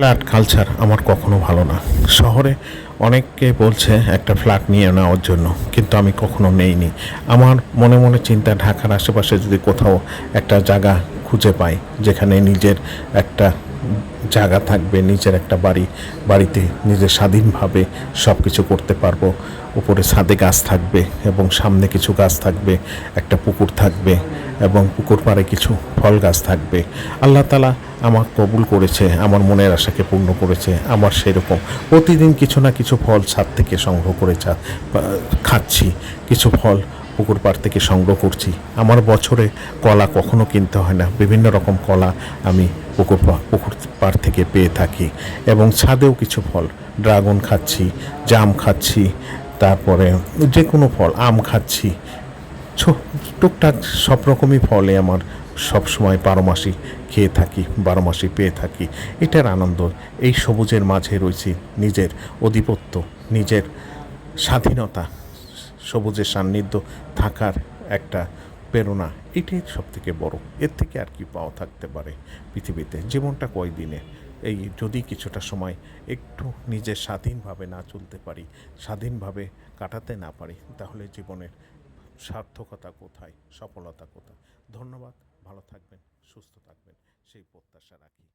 Flat culture আমার কখনো ভালো না। শহরে অনেককে বলছে একটা ফ্ল্যাট নিয়ে নেওয়ার জন্য, কিন্তু আমি কখনো নেইনি। আমার মনে মনে চিন্তা, ঢাকার আশেপাশে যদি কোথাও একটা জায়গা খুঁজে পাই, যেখানে নিজের একটা জায়গা থাকবে, নিজের একটা বাড়ি, বাড়িতে নিজের স্বাধীনভাবে সব কিছু করতে পারব। উপরে ছাদে গাছ থাকবে এবং সামনে কিছু গাছ থাকবে, একটা পুকুর থাকবে এবং পুকুর পাড়ে কিছু ফল গাছ থাকবে। আল্লাহ তালা আমার কবুল করেছে, আমার মনের আশাকে পূর্ণ করেছে, আমার সেরকম। প্রতিদিন কিছু না কিছু ফল ছাদ থেকে সংগ্রহ করে বা- খাচ্ছি। কিছু ফল পুকুর পাড় থেকে সংগ্রহ করছি। আমার বছরে কলা কখনো কিনতে হয় না। বিভিন্ন রকম কলা আমি পুকুর পুকুর পাড় থেকে পেয়ে থাকি। এবং ছাদেও কিছু ফল। ড্রাগন খাচ্ছি, জাম খাচ্ছি, তারপরে যে কোনো ফল, আম খাচ্ছি। টুকটাক সব রকমই ফলে আমার সব সময় বারো মাসি খেয়ে থাকি, বারো মাসি পেয়ে থাকি। এটার আনন্দ, এই সবুজের মাঝে রয়েছে নিজের অধিপত্য, নিজের স্বাধীনতা, সবুজের সান্নিধ্য থাকার একটা প্রেরণা, এটাই সব থেকে বড়। এর থেকে আর কি পাওয়া থাকতে পারে পৃথিবীতে। জীবনটা কয়দিনে? এই যদি কিছুটা সময় একটু নিজের স্বাধীনভাবে না চলতে পারি, স্বাধীনভাবে কাটাতে না পারি, তাহলে জীবনের সার্থকতা কোথায়, সফলতা কোথায়? ধন্যবাদ। ভালো থাকবেন সুস্থ থাকবেন সেই প্রত্যাশা রাখি।